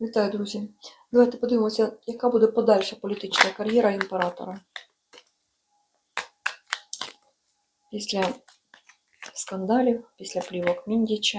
Вітаю, друзі. Давайте подивимося, яка буде подальша політична кар'єра імператора. Після скандалів, після плівок Міндіча.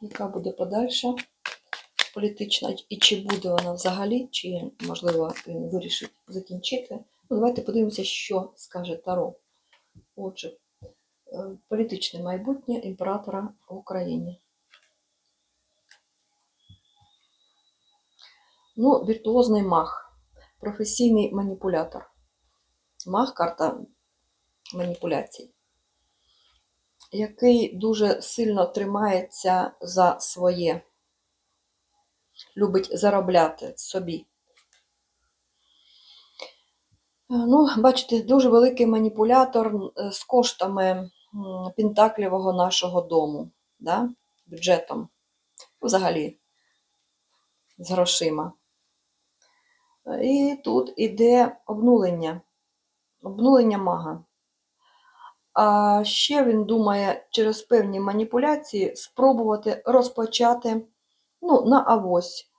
Яка буде подальша політична, і чи буде вона взагалі, чи, можливо, вирішить закінчити. Ну, давайте подивимося, що скаже Таро. Отже, е, політичне майбутнє імператора в Україні. Ну, віртуозний маг, професійний маніпулятор. Маг карта маніпуляцій, який дуже сильно тримається за своє, любить заробляти собі. Ну, бачите, дуже великий маніпулятор з коштами пентаклівого нашого дому, да? бюджетом. Взагалі, з грошима. І тут іде обнулення, обнулення мага. А ще він думає через певні маніпуляції спробувати розпочати ну, на авось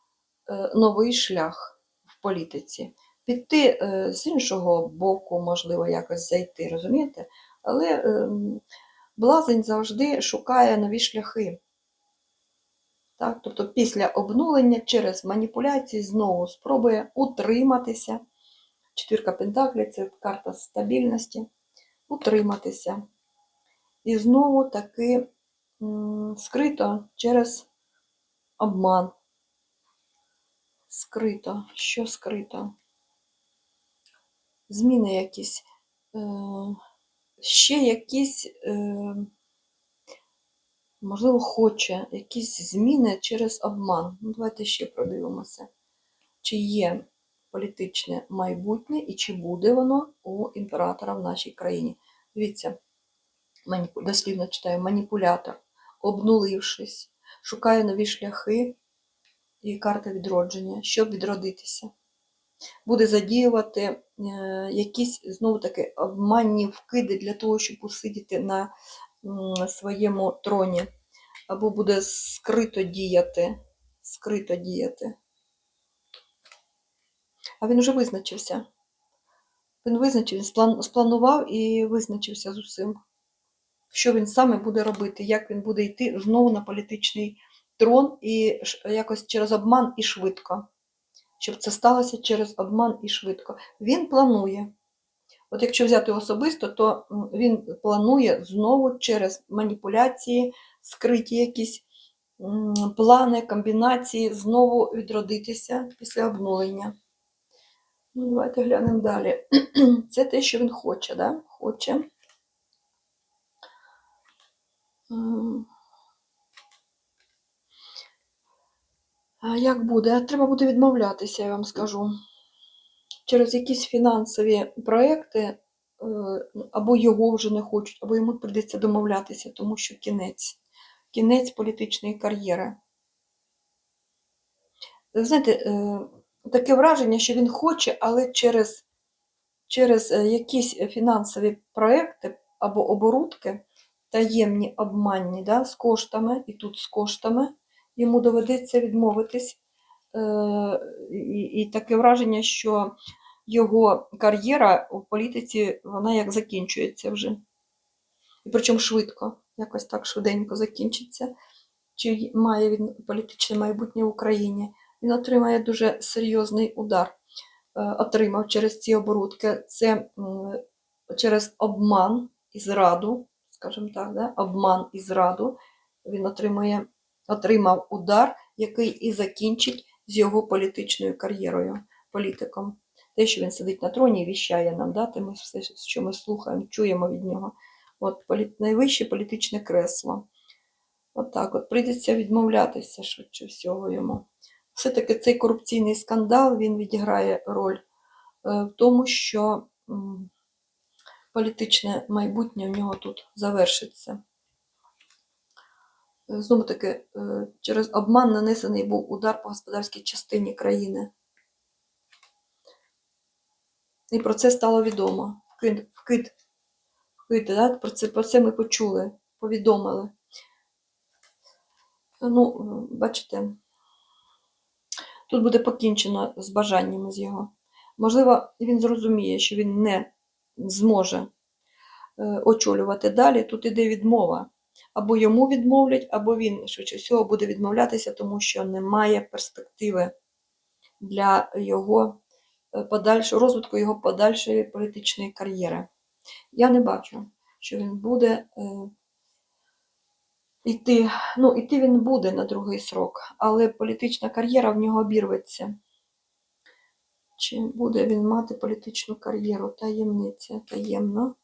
е, новий шлях в політиці. Піти е, з іншого боку, можливо, якось зайти, розумієте? Але е, блазень завжди шукає нові шляхи. Так? Тобто після обнулення через маніпуляції знову спробує утриматися. Четвірка Пентаклів це карта стабільності. Утриматися. І знову таки скрито через обман. Скрито. Що скрито? Зміни якісь. Е, ще якісь. Можливо, хоче якісь зміни через обман. Ну, давайте ще продивимося, чи є політичне майбутнє і чи буде воно у імператора в нашій країні. Дивіться, дослівно читаю, маніпулятор, обнулившись, шукає нові шляхи і карта відродження, щоб відродитися. Буде задіювати е, якісь знову таки обманні вкиди для того, щоб усидіти на своєму троні, або буде скрито діяти, скрито діяти. А він вже визначився. Він визначився, сплан- спланував і визначився з усім. Що він саме буде робити, як він буде йти знову на політичний трон і якось через обман і швидко. Щоб це сталося через обман і швидко. Він планує. От якщо взяти особисто, то він планує знову через маніпуляції, скриті якісь плани, комбінації, знову відродитися після обнулення. Ну, давайте глянемо далі. Це те, що він хоче, да? Хоче. А як буде? Треба буде відмовлятися, я вам скажу. Через якісь фінансові проекти е, або його вже не хочуть, або йому прийдеться домовлятися, тому що кінець. Кінець політичної кар'єри. Знаєте, е, таке враження, що він хоче, але через, через е, якісь фінансові проекти або оборудки, таємні, обманні, да, з коштами, і тут з коштами, йому доведеться відмовитись. Е, І, і таке враження, що його кар'єра у політиці, вона як закінчується вже. І причому швидко, якось так швиденько закінчиться. Чи має він політичне майбутнє в Україні? Він отримає дуже серйозний удар. Е, Отримав через ці оборудки. Це через обман і зраду, скажімо так, да? обман і зраду. Він отримує, отримав удар, який і закінчить з його політичною кар'єрою, політиком. Те, що він сидить на троні і віщає нам, да? те ми все, що ми слухаємо, чуємо від нього. От полі... найвище політичне кресло. От так от прийдеться відмовлятися швидше всього йому. Все-таки цей корупційний скандал він відіграє роль е, в тому, що політичне майбутнє в нього тут завершиться. Е, Знову таки, е, через обман нанесений був удар по господарській частині країни. І про це стало відомо. Вкид да? про, це, про це ми почули, повідомили. Ну, бачите, Тут буде покінчено з бажаннями з його. Можливо, він зрозуміє, що він не зможе е, очолювати далі. Тут іде відмова. Або йому відмовлять, або він швидше всього буде відмовлятися, тому що немає перспективи для його е, подальшого розвитку його подальшої політичної кар'єри. Я не бачу, що він буде е, йти. Ну, йти він буде на другий срок, але політична кар'єра в нього обірветься. Чи буде він мати політичну кар'єру? Таємниця, таємно.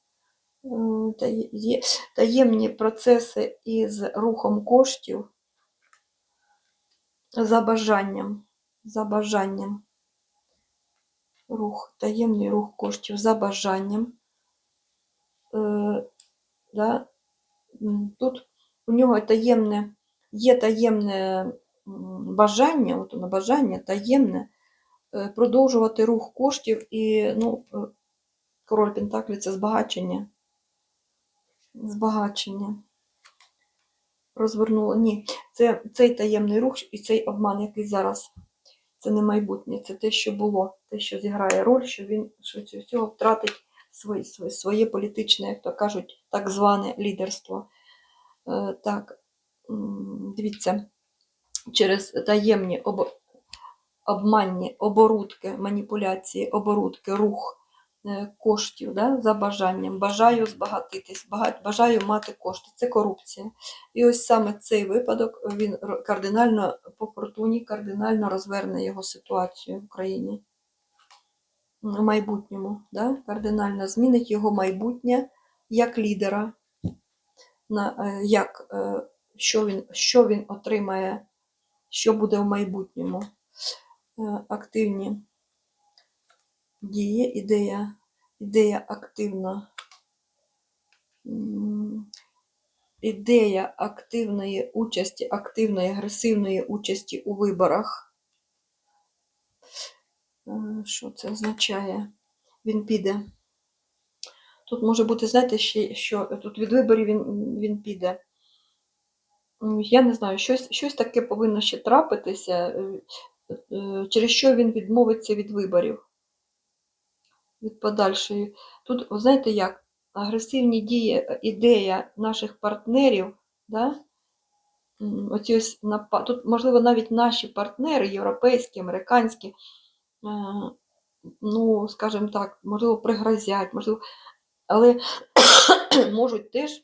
Е, Таємні процеси із рухом коштів за бажанням. За бажанням. Рух, таємний рух коштів за бажанням. Е, да? Тут у нього таємне, є таємне бажання, от воно бажання таємне е, продовжувати рух коштів і ну, е, король Пентаклі це збагачення. Збагачення. Розвернуло. Ні, це цей таємний рух і цей обман, який зараз. Це не майбутнє, це те, що було, те, що зіграє роль, що він швидше всього втратить своє, своє, політичне, як то кажуть, так зване лідерство. Е, Так, дивіться, через таємні об... обманні оборудки, маніпуляції, оборудки, рух е, коштів да, за бажанням. Бажаю збагатитись, бага- бажаю мати кошти. Це корупція. І ось саме цей випадок він кардинально по фортуні, кардинально розверне його ситуацію в Україні в майбутньому. Да? Кардинально змінить його майбутнє як лідера, на, е, як, е, що, він, що він отримає, що буде в майбутньому. Е, Активні дії, ідея, ідея активна. Ідея активної участі, активної агресивної участі у виборах. Е, Що це означає? Він піде. Тут може бути, знаєте, ще що тут від виборів він, він піде. Я не знаю, щось, щось таке повинно ще трапитися, е, е, через що він відмовиться від виборів. Від подальшої. Тут, знаєте як, агресивні дії, ідея наших партнерів, да? оці ось тут, можливо, навіть наші партнери, європейські, американські, ну, скажімо так, можливо, пригрозять, можливо, але можуть теж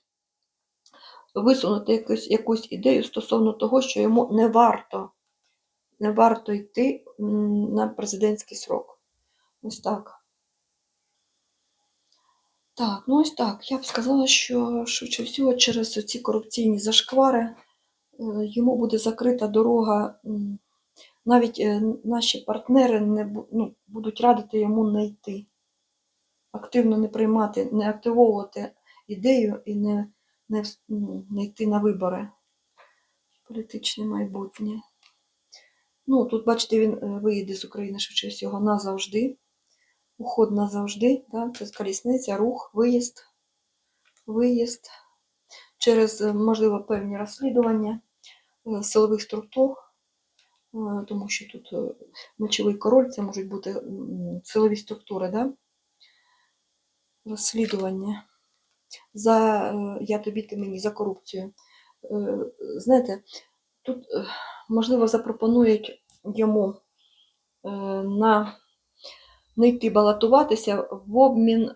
висунути якусь, якусь ідею стосовно того, що йому не варто, не варто йти на президентський срок. Ось так. Так, ну ось так. Я б сказала, що швидше всього через ці корупційні зашквари е, йому буде закрита дорога. Навіть е, наші партнери не ну, будуть радити йому не йти, активно не приймати, не активовувати ідею і не, не, ну, не йти на вибори. Політичне майбутнє. Ну, тут, бачите, він е, виїде з України швидше всього назавжди. Уход назавжди, да? це колісниця, рух, виїзд, виїзд через, е, можливо, певні розслідування силових структур, тому що тут е, мечовий король, це можуть бути силові структури, да? розслідування за е, я тобі, ти мені, за корупцію. Е, Знаєте, тут, можливо, запропонують йому на не йти балотуватися в обмін,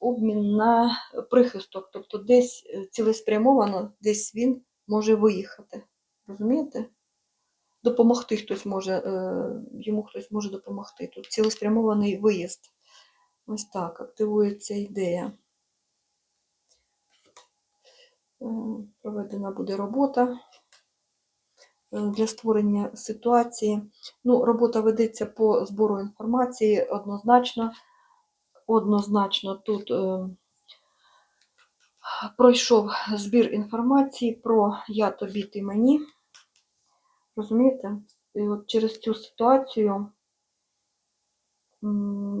в обмін на прихисток. Тобто десь цілеспрямовано, десь він може виїхати. Розумієте? Допомогти хтось може, е, йому хтось може допомогти. Тут цілеспрямований виїзд. Ось так, активується ідея. Е, Проведена буде робота е, для створення ситуації. Ну, робота ведеться по збору інформації однозначно. Однозначно тут е, пройшов збір інформації про я тобі, ти мені. Розумієте? І от через цю ситуацію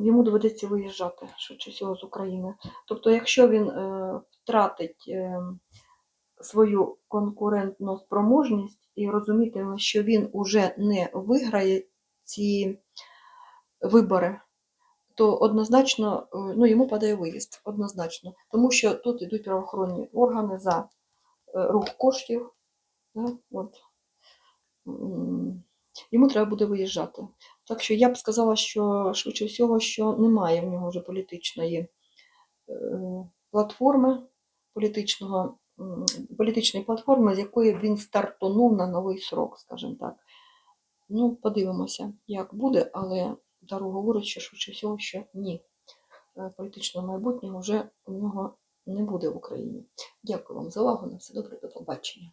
йому доведеться виїжджати швидше всього з України. Тобто, якщо він е, втратить е, свою конкурентну спроможність і розумітиме, що він уже не виграє ці вибори, то однозначно е, ну, йому падає виїзд, однозначно. Тому що тут йдуть правоохоронні органи за рух коштів. Да? От. Йому треба буде виїжджати. Так що я б сказала, що швидше всього, що немає в нього вже політичної е, платформи, політичного, політичної платформи, з якої він стартонув на новий срок, скажімо так. Ну, подивимося, як буде, але Таро говорить, що швидше всього, що ні. Е, Політичного майбутнього вже у нього не буде в Україні. Дякую вам за увагу. На все добре, до побачення.